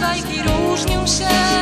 bajki różnią się.